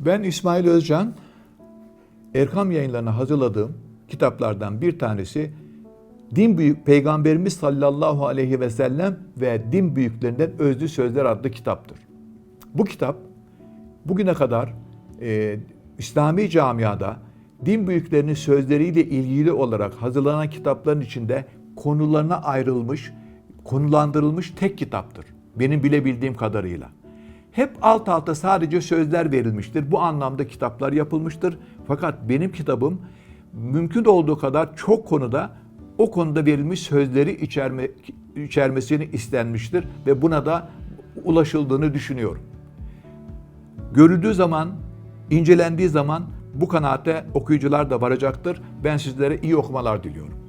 Ben İsmail Özcan. Erkam yayınlarına hazırladığım kitaplardan bir tanesi Din Büyük Peygamberimiz sallallahu aleyhi ve sellem ve din büyüklerinden özlü sözler adlı kitaptır. Bu kitap bugüne kadar e, İslami camiada din büyüklerinin sözleriyle ilgili olarak hazırlanan kitapların içinde konularına ayrılmış, konulandırılmış tek kitaptır. Benim bilebildiğim kadarıyla. Hep alt alta sadece sözler verilmiştir. Bu anlamda kitaplar yapılmıştır. Fakat benim kitabım mümkün olduğu kadar çok konuda o konuda verilmiş sözleri içerme, içermesini istenmiştir ve buna da ulaşıldığını düşünüyorum. Görüldüğü zaman, incelendiği zaman bu kanaate okuyucular da varacaktır. Ben sizlere iyi okumalar diliyorum.